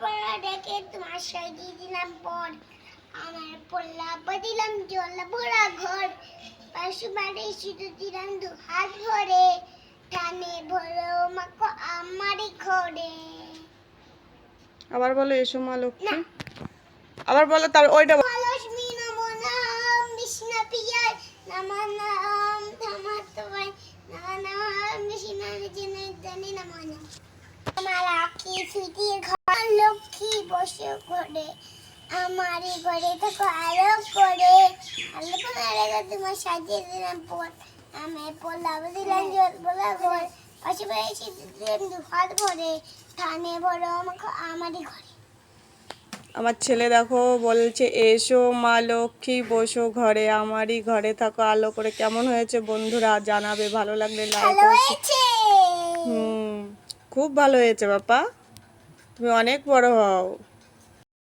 পড়া তোমার দিয়ে দিলাম পর। আমার ঘর। শুধু দিলাম দু হাত ভরে। টানে ভরে আমারই ঘরে। আবার বলো এসো মা লক্ষ্মী। আবার বলো তার ওইটা নাম নাম আমার লক্ষ্মী বসে ঘরে আমারই ঘরে থাকো আলো করে আলো করে আলো তোমার সাজিয়ে দিলাম পর। আমি পোলাও দিলাম জল বলা ঘর পাশে পাশে দিলাম দু হাত ভরে। থানে বড় আমাকে আমারই ঘরে। আমার ছেলে দেখো বলছে এসো মা লক্ষ্মী বসো ঘরে আমারই ঘরে থাকো। আলো করে কেমন হয়েছে বন্ধুরা? জানাবে ভালো লাগলে লাইক হুম খুব ভালো হয়েছে বাপা তুমি অনেক বড় হও।